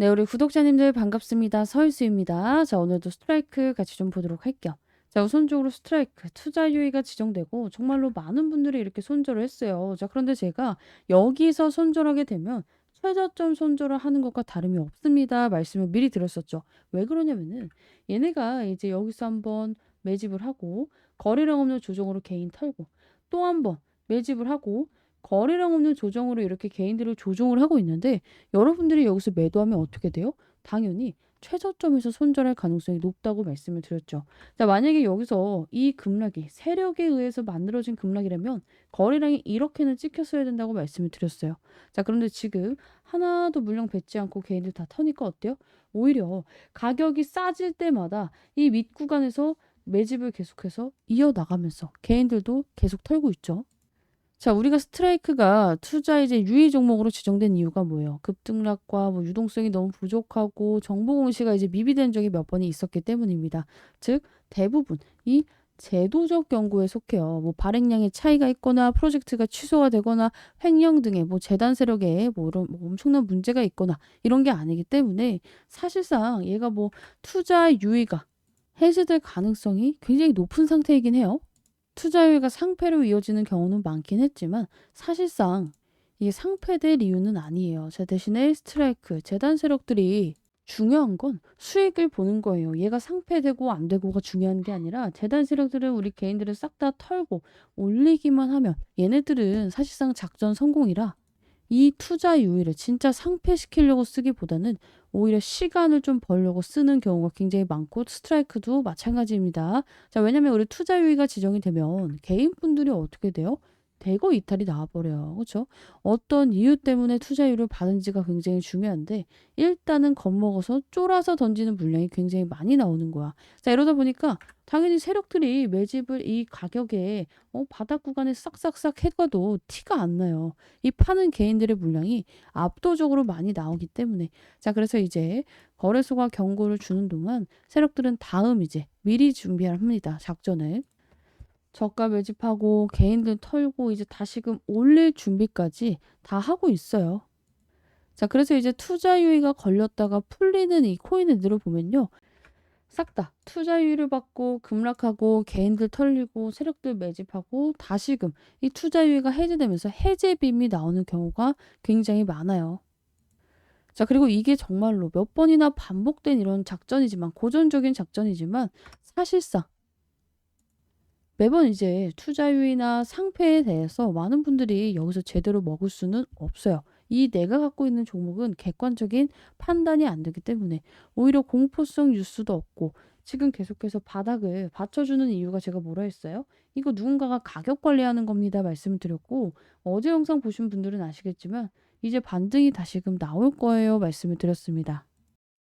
네, 우리 구독자님들 반갑습니다. 서일수입니다. 자, 오늘도 스트라이크 같이 좀 보도록 할게요. 자, 우선적으로 스트라이크, 투자 유의가 지정되고 정말로 많은 분들이 이렇게 손절을 했어요. 자, 그런데 제가 여기서 손절하게 되면 최저점 손절을 하는 것과 다름이 없습니다. 말씀을 미리 드렸었죠. 왜 그러냐면은 얘네가 이제 여기서 한번 매집을 하고 거래량 없는 조정으로 개인 털고 또 한번 매집을 하고 거래량 없는 조정으로 이렇게 개인들을 조종을 하고 있는데 여러분들이 여기서 매도하면 어떻게 돼요? 당연히 최저점에서 손절할 가능성이 높다고 말씀을 드렸죠. 자, 만약에 여기서 이 급락이 세력에 의해서 만들어진 급락이라면 거래량이 이렇게는 찍혔어야 된다고 말씀을 드렸어요. 자, 그런데 지금 하나도 물량 뱉지 않고 개인들 다 터니까 어때요? 오히려 가격이 싸질 때마다 이 밑구간에서 매집을 계속해서 이어나가면서 개인들도 계속 털고 있죠. 자, 우리가 스트라이크가 투자 이제 유의 종목으로 지정된 이유가 뭐예요? 급등락과 뭐 유동성이 너무 부족하고 정보 공시가 이제 미비된 적이 몇 번이 있었기 때문입니다. 즉, 대부분 이 제도적 경고에 속해요. 뭐 발행량의 차이가 있거나 프로젝트가 취소가 되거나 횡령 등의 뭐 재단 세력에 뭐 이런 뭐 엄청난 문제가 있거나 이런 게 아니기 때문에 사실상 얘가 뭐 투자 유의가 해제될 가능성이 굉장히 높은 상태이긴 해요. 투자율가 상패로 이어지는 경우는 많긴 했지만 사실상 이게 상패될 이유는 아니에요. 자, 대신에 스트라이크, 재단 세력들이 중요한 건 수익을 보는 거예요. 얘가 상패되고 안 되고가 중요한 게 아니라 재단 세력들은 우리 개인들을 싹 다 털고 올리기만 하면 얘네들은 사실상 작전 성공이라 이 투자 유의를 진짜 상패시키려고 쓰기보다는 오히려 시간을 좀 벌려고 쓰는 경우가 굉장히 많고 스트라이크도 마찬가지입니다. 자, 왜냐면 우리 투자 유의가 지정이 되면 개인분들이 어떻게 돼요? 대거 이탈이 나와버려요. 그렇죠? 어떤 이유 때문에 투자율을 받은지가 굉장히 중요한데 일단은 겁먹어서 쫄아서 던지는 물량이 굉장히 많이 나오는 거야. 자 이러다 보니까 당연히 세력들이 매집을 이 가격에 어, 바닥 구간에 싹싹싹 해가도 티가 안 나요. 이 파는 개인들의 물량이 압도적으로 많이 나오기 때문에 자 그래서 이제 거래소가 경고를 주는 동안 세력들은 다음 이제 미리 준비합니다. 작전을. 저가 매집하고 개인들 털고 이제 다시금 올릴 준비까지 다 하고 있어요. 자, 그래서 이제 투자 유의가 걸렸다가 풀리는 이 코인들을 보면요. 싹 다 투자 유의를 받고 급락하고 개인들 털리고 세력들 매집하고 다시금 이 투자 유의가 해제되면서 해제 빔이 나오는 경우가 굉장히 많아요. 자, 그리고 이게 정말로 몇 번이나 반복된 이런 작전이지만 고전적인 작전이지만 사실상 매번 이제 투자율이나 상패에 대해서 많은 분들이 여기서 제대로 먹을 수는 없어요. 이 내가 갖고 있는 종목은 객관적인 판단이 안 되기 때문에 오히려 공포성 뉴스도 없고 지금 계속해서 바닥을 받쳐주는 이유가 제가 뭐라 했어요? 이거 누군가가 가격 관리하는 겁니다. 말씀을 드렸고 어제 영상 보신 분들은 아시겠지만 이제 반등이 다시금 나올 거예요. 말씀을 드렸습니다.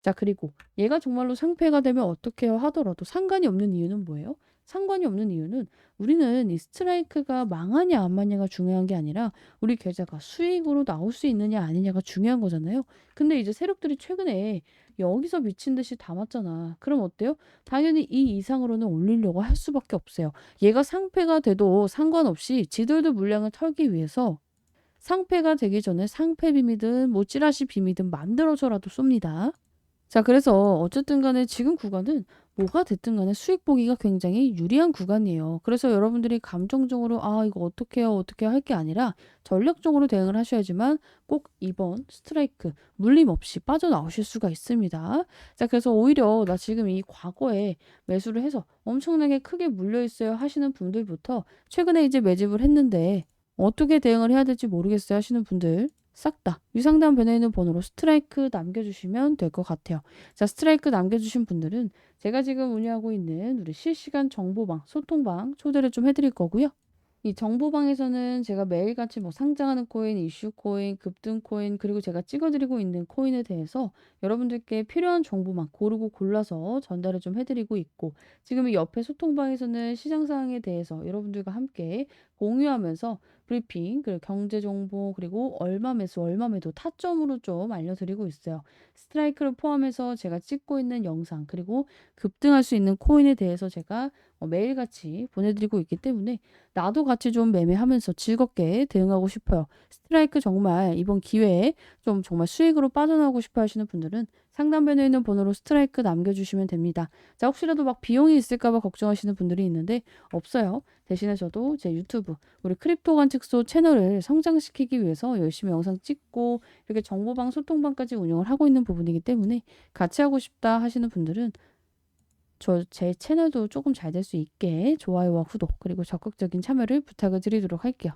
자, 그리고 얘가 정말로 상패가 되면 어떻게 하더라도 상관이 없는 이유는 뭐예요? 상관이 없는 이유는 우리는 이 스트라이크가 망하냐 안 망하냐가 중요한 게 아니라 우리 계좌가 수익으로 나올 수 있느냐 아니냐가 중요한 거잖아요. 근데 이제 세력들이 최근에 여기서 미친 듯이 담았잖아. 그럼 어때요? 당연히 이 이상으로는 올리려고 할 수밖에 없어요. 얘가 상패가 돼도 상관없이 지들도 물량을 털기 위해서 상패가 되기 전에 상패 빔이든 뭐 찌라시 빔이든 만들어서라도 쏩니다. 자, 그래서 어쨌든 간에 지금 구간은 뭐가 됐든 간에 수익 보기가 굉장히 유리한 구간이에요. 그래서 여러분들이 감정적으로 아, 이거 어떻게 해요? 어떻게 할 게 아니라 전략적으로 대응을 하셔야지만 꼭 이번 스트라이크 물림 없이 빠져나오실 수가 있습니다. 자, 그래서 오히려 나 지금 이 과거에 매수를 해서 엄청나게 크게 물려 있어요 하시는 분들부터 최근에 이제 매집을 했는데 어떻게 대응을 해야 될지 모르겠어요 하시는 분들 싹 다 위상단 변해 있는 번호로 스트라이크 남겨주시면 될 것 같아요. 자, 스트라이크 남겨주신 분들은 제가 지금 운영하고 있는 우리 실시간 정보방, 소통방 초대를 좀 해드릴 거고요. 이 정보방에서는 제가 매일같이 뭐 상장하는 코인, 이슈 코인, 급등 코인, 그리고 제가 찍어드리고 있는 코인에 대해서 여러분들께 필요한 정보만 고르고 골라서 전달을 좀 해드리고 있고, 지금 이 옆에 소통방에서는 시장 상황에 대해서 여러분들과 함께 공유하면서 브리핑, 그리고 경제 정보, 그리고 얼마 매수, 얼마 매도 타점으로 좀 알려드리고 있어요. 스트라이크를 포함해서 제가 찍고 있는 영상, 그리고 급등할 수 있는 코인에 대해서 제가 어, 매일같이 보내드리고 있기 때문에 나도 같이 좀 매매하면서 즐겁게 대응하고 싶어요. 스트라이크 정말 이번 기회에 좀 정말 수익으로 빠져나오고 싶어 하시는 분들은 상단변에 있는 번호로 스트라이크 남겨주시면 됩니다. 자, 혹시라도 막 비용이 있을까봐 걱정하시는 분들이 있는데 없어요. 대신에 저도 제 유튜브, 우리 크립토 관측소 채널을 성장시키기 위해서 열심히 영상 찍고 이렇게 정보방, 소통방까지 운영을 하고 있는 부분이기 때문에 같이 하고 싶다 하시는 분들은 저 제 채널도 조금 잘 될 수 있게 좋아요와 구독 그리고 적극적인 참여를 부탁을 드리도록 할게요.